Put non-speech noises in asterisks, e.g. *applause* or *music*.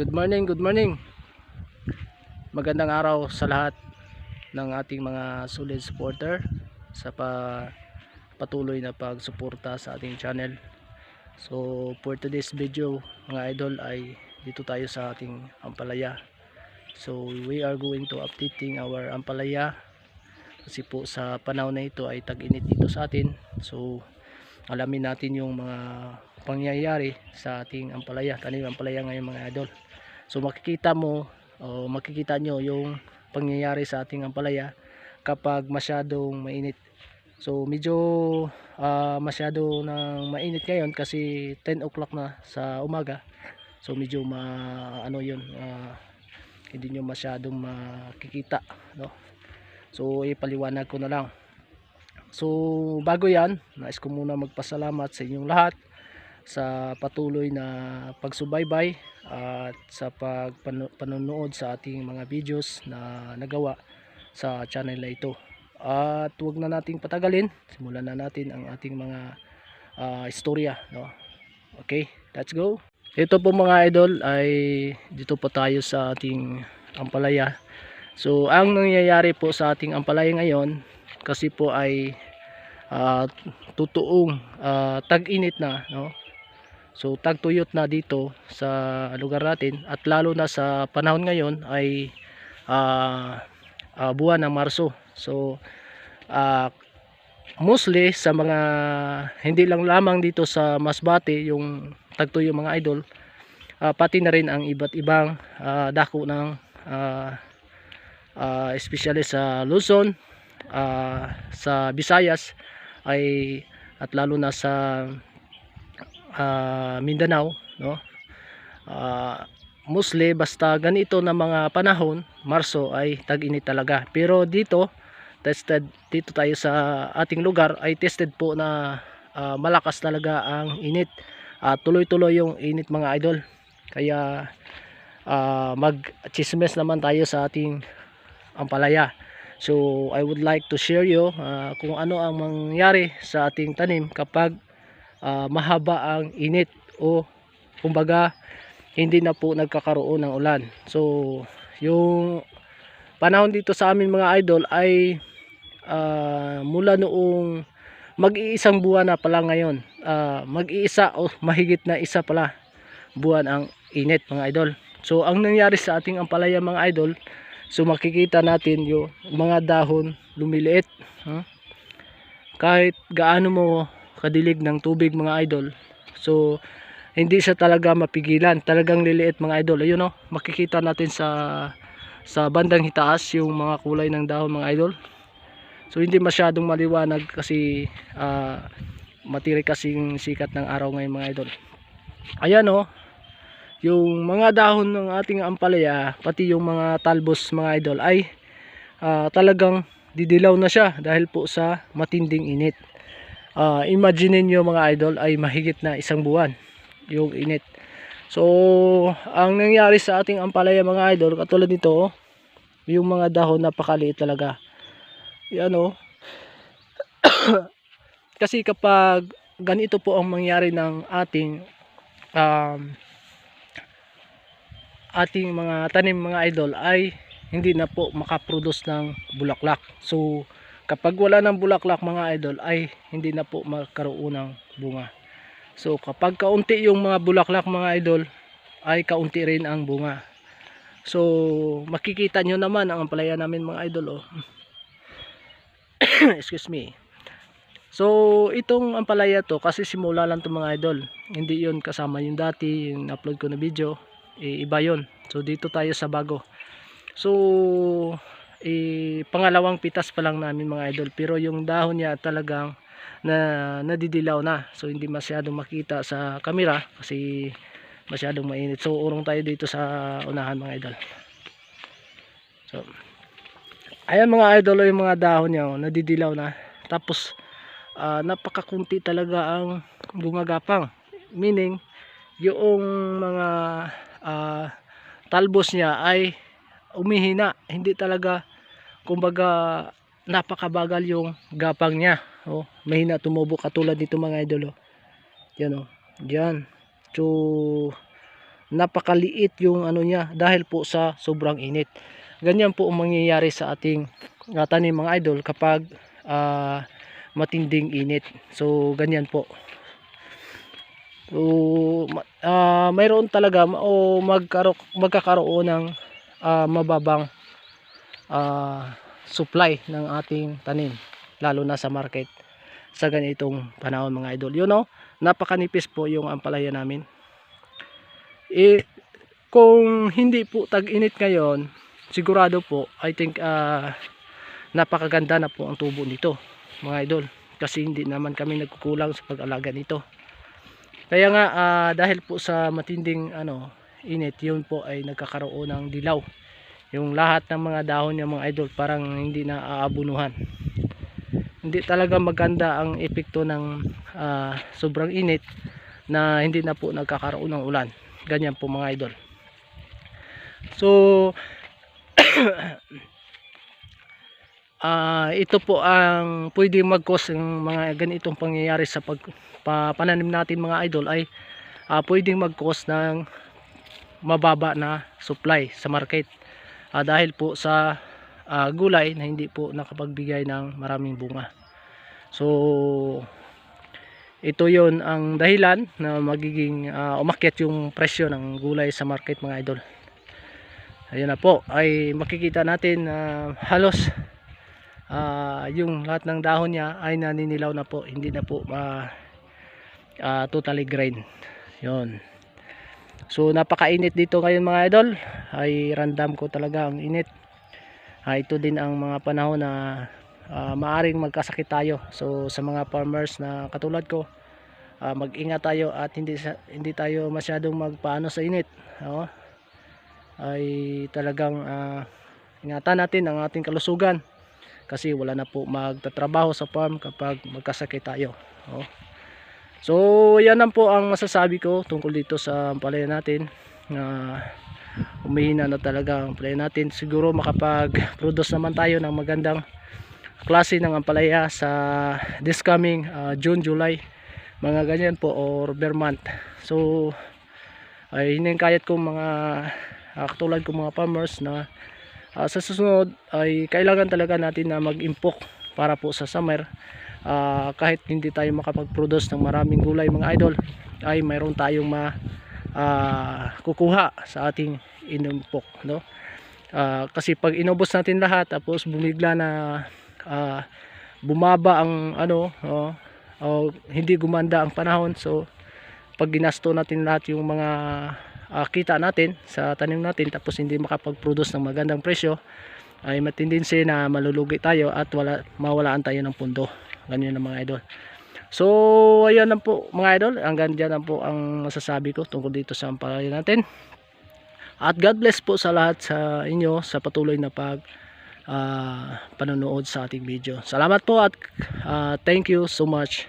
Good morning, good morning. Magandang araw sa lahat ng ating mga solid supporter sa pa patuloy na pagsuporta sa ating channel. So for today's video mga idol ay dito tayo sa ating Ampalaya. So we are going to updating our Ampalaya kasi po sa panahon na ito ay tag-init dito sa atin. So alamin natin yung mga pangyayari sa ating Ampalaya, tanim Ampalaya ngayon mga idol. So makikita mo o makikita nyo yung pangyayari sa ating Ampalaya kapag masyadong mainit. So medyo ah, masyado nang mainit ngayon kasi 10 o'clock na sa umaga. So medyo ma ano yun ah, hindi nyo masyadong makikita no. So ipaliwanag ko na lang. So bago yan, nais ko muna magpasalamat sa inyong lahat sa patuloy na pagsubaybay at sa pagpanonood sa ating mga videos na nagawa sa channel na ito. At huwag na nating patagalin, simulan na natin ang ating mga ah, istorya. No? Okay, let's go. Ito po mga idol ay dito po tayo sa ating Ampalaya. So ang nangyayari po sa ating Ampalaya ngayon kasi po ay ah, totoong ah, tag-init na no So tagtuyot na dito sa lugar natin at lalo na sa panahon ngayon ay ah, ah, buwan ng Marso. So ah, mostly sa mga hindi lang lamang dito sa Masbate yung tagtuyo mga idol ah, pati na rin ang iba't ibang ah, dako ng ah, ah, especially sa Luzon, ah, sa Visayas ay at lalo na sa ah, Mindanao no? Ah, mostly basta ganito na mga panahon Marso ay tag-init talaga. Pero dito tested dito tayo sa ating lugar ay tested po na ah, malakas talaga ang init. Tuloy-tuloy yung init mga idol. Kaya ah, mag chismes naman tayo sa ating ampalaya. So I would like to share you ah, kung ano ang mangyari sa ating tanim kapag ah, mahaba ang init o kumbaga hindi na po nagkakaroon ng ulan. So, yung panahon dito sa amin mga idol ay ah, mula noong mag-iisang buwan na pala ngayon. Ah, mag-iisa o mahigit na isa pala buwan ang init mga idol. So, ang nangyari sa ating ampalaya mga idol, so makikita natin yung mga dahon lumiliit. huh? Kahit gaano mo kadilig ng tubig mga idol. So, hindi siya talaga mapigilan. Talagang liliit mga idol. Ayun oh, makikita natin sa sa bandang hitaas yung mga kulay ng dahon mga idol. So hindi masyadong maliwanag kasi ah, matiri kasing sikat ng araw ngayon mga idol. Ayan oh, yung mga dahon ng ating ampalaya, pati yung mga talbos mga idol ay ah, talagang didilaw na siya dahil po sa matinding init. Ah, imagine niyo mga idol ay mahigit na isang buwan yung init. So, ang nangyari sa ating ampalaya mga idol, katulad nito, oh, yung mga dahon napakaliit talaga. Yan oh. *coughs* Kasi kapag ganito po ang mangyari ng ating um, ating mga tanim mga idol ay hindi na po makaproduce ng bulaklak. So, kapag wala ng bulaklak mga idol ay hindi na po magkaroon ng bunga. So kapag kaunti yung mga bulaklak mga idol ay kaunti rin ang bunga. So makikita nyo naman ang ampalaya namin mga idol oh. *coughs* Excuse me. So itong ampalaya to kasi simula lang to mga idol. Hindi yon kasama yung dati yung upload ko na video. Eh, iba yon. So dito tayo sa bago. So eh, pangalawang pitas pa lang namin mga idol. Pero yung dahon niya talagang na nadidilaw na. So hindi masyadong makita sa camera kasi masyadong mainit. So urong tayo dito sa unahan mga idol. So ayan mga idol yung mga dahon niya oh, nadidilaw na. Tapos ah, napakakunti talaga ang gumagapang. Meaning yung mga ah, talbos niya ay umihina. Hindi talaga kumbaga napakabagal yung gapang niya oh mahina tumubo katulad nito mga idol oh yan oh yan so napakaliit yung ano niya dahil po sa sobrang init. Ganyan po ang mangyayari sa ating uh, mga idol kapag ah, matinding init. So ganyan po. So ah, mayroon talaga o magkaro magkakaroon ng ah, mababang ah, supply ng ating tanim lalo na sa market sa ganitong panahon mga idol. You know, napakanipis po yung ampalaya namin. Eh, kung hindi po tag-init ngayon, sigurado po, I think ah, napakaganda na po ang tubo nito, mga idol. Kasi hindi naman kami nagkukulang sa pag-alaga nito. Kaya nga, ah, dahil po sa matinding ano, init, yun po ay nagkakaroon ng dilaw. Yung lahat ng mga dahon niya mga idol, parang hindi na aabunuhan. Hindi talaga maganda ang epekto ng ah, sobrang init na hindi na po nagkakaroon ng ulan. Ganyan po mga idol. So *coughs* ah ito po ang pwede mag-cause ng mga ganitong pangyayari sa pag pa, pananim natin mga idol ay ah, pwedeng mag-cause ng mababa na supply sa market Ah, dahil po sa ah, gulay na hindi po nakapagbigay ng maraming bunga. So ito yon ang dahilan na magiging ah, umakyat yung presyo ng gulay sa market mga idol. Ayun na po ay makikita natin na halos ah, yung lahat ng dahon niya ay naninilaw na po hindi na po ah, ah, totally green yon so napakainit dito ngayon mga idol ay random ko talaga ang init Ah, ito din ang mga panahon na ah, maaring magkasakit tayo so sa mga farmers na katulad ko ah, mag-ingat tayo at hindi hindi tayo masyadong magpaano sa init no? ay talagang ah, ingatan natin ang ating kalusugan kasi wala na po magtatrabaho sa farm kapag magkasakit tayo no? So yan lang po ang masasabi ko tungkol dito sa palaya natin. Na umihina na talaga ang palaya natin. Siguro makapag produce naman tayo ng magandang klase ng ampalaya sa this coming ah, June, July. Mga ganyan po or bare month. So ay hiningkayat ko mga ah, katulad ko mga farmers na ah, sa susunod ay kailangan talaga natin na mag-impok para po sa summer Ah, kahit hindi tayo makapag-produce ng maraming gulay mga idol ay mayroon tayong ma ah, kukuha sa ating inimpok no? Ah, kasi pag inubos natin lahat tapos bumigla na ah, bumaba ang ano oh, o hindi gumanda ang panahon so pag ginasto natin lahat yung mga ah, kita natin sa tanim natin tapos hindi makapag-produce ng magandang presyo ay matindinsi na malulugi tayo at wala, mawalaan tayo ng pundo ganyan ang mga idol. So ayan lang po mga idol. Hanggang dyan lang po ang masasabi ko tungkol dito sa ampalaya natin. At God bless po sa lahat sa inyo sa patuloy na pag ah, panonood sa ating video. Salamat po at ah, thank you so much